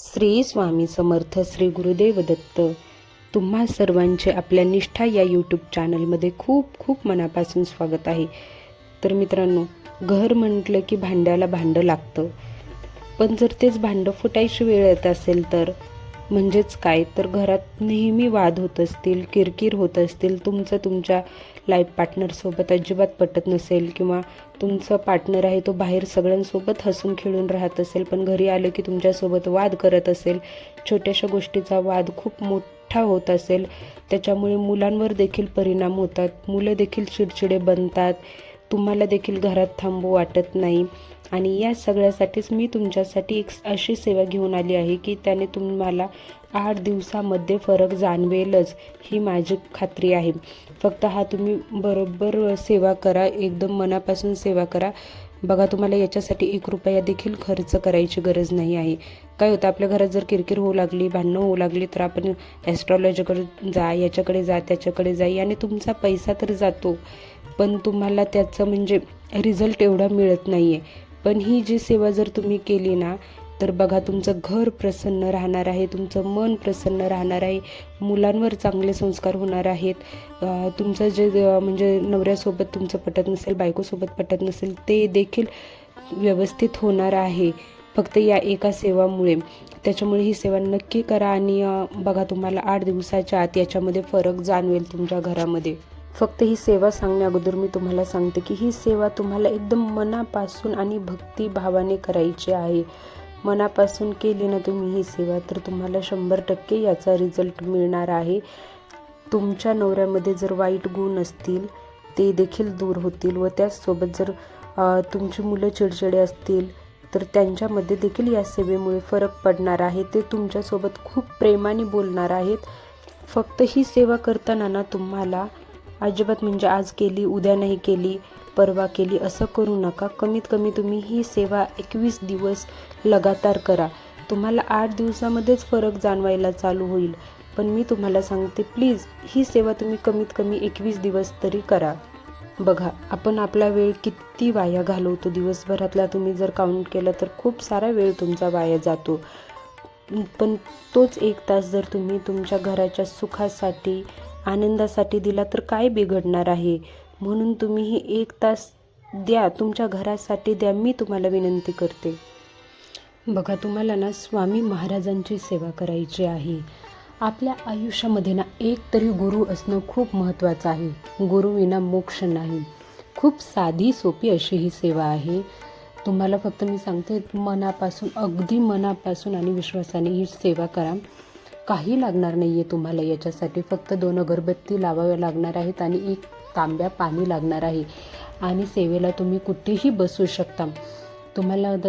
श्री स्वामी समर्थ श्री गुरुदेव दत्त. तुम्हा सर्वांचे आपल्या निष्ठा या यूट्यूब चॅनलमध्ये खूप खूप मनापासून स्वागत आहे. तर मित्रांनो घर म्हटलं की भांड्याला भांडं लागतं. पण जर तेच भांडं फुटायची वेळ येत असेल तर? म्हणजेच काय? तर घरात नेहमी वाद होत असतील किरकिर होत असतील तुमचं तुमच्या लाईफ पार्टनरसोबत अजिबात पटत नसेल किंवा तुमचं पार्टनर आहे तो बाहेर सगळ्यांसोबत हसून खेळून राहत असेल पण घरी आलं की तुमच्यासोबत वाद करत असेल छोट्याशा गोष्टीचा वाद खूप मोठा होत असेल त्याच्यामुळे मुलांवर देखील परिणाम होतात मुलं देखील चिडचिडे बनतात तुम्हाला देखील घरात थांबू वाटत नाही. आणि या सगळ्यासाठीच मी तुमच्यासाठी एक अशी सेवा घेऊन आली आहे की त्याने तुम्हाला आठ दिवसामध्ये फरक जाणवेलच ही माझी खात्री आहे. फक्त हा तुम्ही बरोबर सेवा करा एकदम मनापासून सेवा करा. बघा तुम्हाला याच्यासाठी एक रुपया देखील खर्च करायची गरज नाही आहे. काय होतं आपल्या घरात जर किरकिर होऊ लागली भांडणं होऊ लागली तर आपण ॲस्ट्रॉलॉजीकडे जा याच्याकडे जा त्याच्याकडे जा आणि तुमचा पैसा तर जातो. पण तुम्हाला त्याचं म्हणजे रिझल्ट एवढा मिळत नाही आहे पण ही जी सेवा जर तुम्ही केली ना तर बघा तुमचं घर प्रसन्न राहणार आहे तुमचं मन प्रसन्न राहणार आहे मुलांवर चांगले संस्कार होणार आहेत. तुमचं जे म्हणजे नवऱ्यासोबत तुमचं पटत नसेल बायकोसोबत पटत नसेल ते देखील व्यवस्थित होणार आहे. फक्त या एका सेवामुळे. त्याच्यामुळे ही सेवा नक्की करा आणि बघा तुम्हाला आठ दिवसाच्या आत याच्यामध्ये फरक जाणवेल तुमच्या घरामध्ये. फक्त ही सेवा सांगण्या अगोदर मी तुम्हाला सांगते की ही सेवा तुम्हाला एकदम मनापासून आणि भक्तिभावाने करायची आहे. मनापासून केली ना तुम्ही ही सेवा तर तुम्हाला शंभर टक्के याचा रिझल्ट मिळणार आहे. तुमच्या नवऱ्यामध्ये जर वाईट गुण असतील ते देखील दूर होतील व त्याचसोबत जर तुमची मुलं चिडचिडे असतील तर त्यांच्यामध्ये देखील या सेवेमुळे फरक पडणार आहे. ते तुमच्यासोबत खूप प्रेमाने बोलणार आहेत. फक्त ही सेवा करताना ना तुम्हाला अजिबात म्हणजे आज केली उद्या नाही केली परवा केली असं करू नका. कमीत कमी तुम्ही ही सेवा एकवीस दिवस लगातार करा. तुम्हाला आठ दिवसामध्येच फरक जाणवायला चालू होईल. पण मी तुम्हाला सांगते प्लीज ही सेवा तुम्ही कमीत कमी एकवीस दिवस तरी करा. बघा आपण आपला वेळ किती वाया घालवतो. दिवसभरातला तुम्ही जर काउंट केला तर खूप सारा वेळ तुमचा वाया जातो. पण तोच एक तास जर तुम्ही तुमच्या घराच्या सुखासाठी आनंदासाठी दिला तर काय बिघडणार आहे? म्हणून तुम्ही ही एक तास द्या तुमच्या घरासाठी द्या मी तुम्हाला विनंती करते. बघा तुम्हाला ना स्वामी महाराजांची सेवा करायची आहे. आपल्या आयुष्यामध्ये ना एक तरी गुरु असणं खूप महत्त्वाचं आहे. गुरुविना मोक्ष नाही. खूप साधी सोपी अशी ही सेवा आहे. तुम्हाला फक्त मी सांगते मनापासून अगदी मनापासून आणि विश्वासाने ही सेवा करा. काही लागणार नाही आहे तुम्हाला याच्यासाठी. फक्त दोन अगरबत्ती लावाव्या लागणार आहेत आणि एक तांब्या पाणी लागणार आहे. आणि सेवेला तुम्ही कुठेही बसू शकता. तुम्हाला द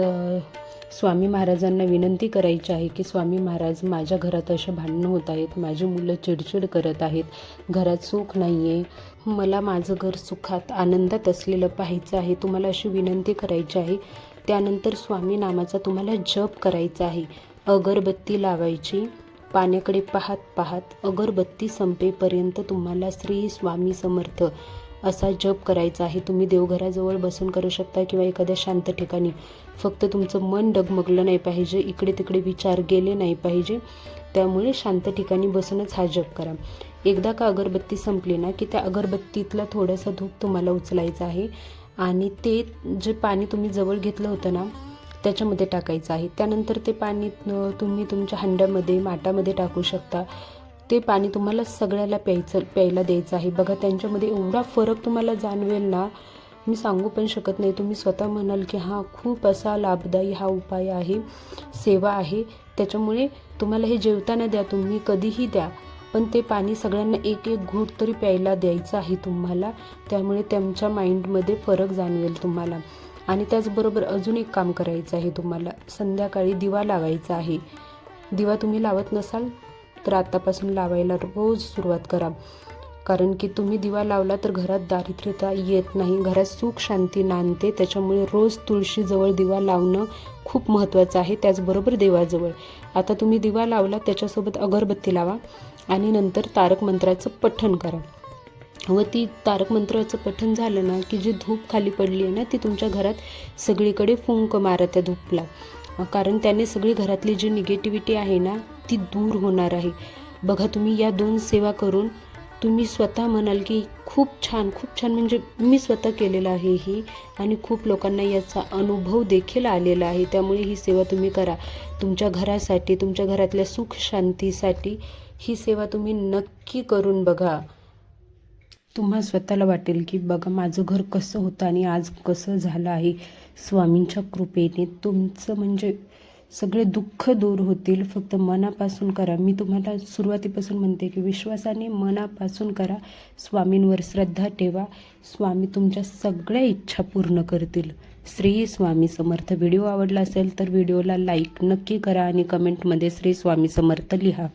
स्वामी महाराजांना विनंती करायची आहे की स्वामी महाराज माझ्या घरात असे भांडणं होत आहेत. माझी मुलं चिडचिड करत आहेत. घरात सुख नाही आहे मला माझं घर सुखात आनंदात असलेलं पाहायचं आहे. तुम्हाला अशी विनंती करायची आहे. त्यानंतर स्वामी नामाचा तुम्हाला जप करायचा आहे. अगरबत्ती लावायची. पाण्याकडे पाहत पाहत अगरबत्ती संपेपर्यंत तुम्हाला श्री स्वामी समर्थ असा जप करायचा आहे. तुम्ही देवघराजवळ बसून करू शकता किंवा एखाद्या शांत ठिकाणी. फक्त तुमचं मन डगमगलं नाही पाहिजे इकडे तिकडे विचार गेले नाही पाहिजे. त्यामुळे शांत ठिकाणी बसूनच हा जप करा. एकदा का अगरबत्ती संपली ना की त्या अगरबत्तीतला थोडासा धूप तुम्हाला उचलायचा आहे. आणि ते जे पाणी तुम्ही जवळ घेतलं होतं ना त्याच्यामध्ये टाकायचं आहे. त्यानंतर ते पाणी तुम्ही तुमच्या हंड्यामध्ये माटामध्ये टाकू शकता. ते पाणी तुम्हाला सगळ्याला प्यायचं प्यायला द्यायचं आहे. बघा त्यांच्यामध्ये एवढा फरक तुम्हाला जाणवेल ना मी सांगू पण शकत नाही. तुम्ही स्वतः म्हणाल की हा खूप असा लाभदायी हा उपाय आहे सेवा आहे. त्याच्यामुळे तुम्हाला हे जेवताना द्या तुम्ही कधीही द्या. पण ते पाणी सगळ्यांना एक एक घूट तरी प्यायला द्यायचं आहे तुम्हाला. त्यामुळे त्यांच्या माइंडमध्ये फरक जाणवेल तुम्हाला. आणि त्याचबरोबर अजून एक काम करायचं आहे तुम्हाला. संध्याकाळी दिवा लावायचा आहे. दिवा तुम्ही लावत नसाल तर आत्तापासून लावायला रोज सुरुवात करा. कारण की तुम्ही दिवा लावला तर घरात दारिद्र्यता येत नाही घरात सुख शांती नांदते. त्याच्यामुळे रोज तुळशीजवळ दिवा लावणं खूप महत्त्वाचं आहे त्याचबरोबर देवाजवळ. आता तुम्ही दिवा लावला त्याच्यासोबत अगरबत्ती लावा आणि नंतर तारक मंत्राचं पठण करा. व ती तारक मंत्राचं पठण झालं ना की जी धूप खाली पडली आहे ना ती तुमच्या घरात सगळीकडे फुंक मारा त्या धूपला. कारण त्याने सगळी घरातली जी निगेटिव्हिटी आहे ना ती दूर होणार आहे. बघा तुम्ही या दोन सेवा करून तुम्ही स्वतः म्हणाल की खूप छान खूप छान म्हणजे मी स्वतः केलेलं आहे ही आणि खूप लोकांना याचा अनुभव देखील आलेला आहे. त्यामुळे ही सेवा तुम्ही करा. तुमच्या घरासाठी तुमच्या घरातल्या सुख शांतीसाठी ही सेवा तुम्ही नक्की करून बघा. तुम्हा स्वतःला वाटेल की बघा माझं घर कसं होतं आणि आज कसं झालं आहे. स्वामींच्या कृपेने तुमचं म्हणजे सगळे दुःख दूर होतील. फक्त मनापासून करा. मी तुम्हाला सुरुवातीपासून म्हणते की विश्वासाने मनापासून करा. स्वामींवर श्रद्धा ठेवा. स्वामी तुमच्या सगळ्या इच्छा पूर्ण करतील. श्री स्वामी समर्थ. व्हिडिओ आवडला असेल तर व्हिडिओला लाईक नक्की करा आणि कमेंटमध्ये श्री स्वामी समर्थ लिहा.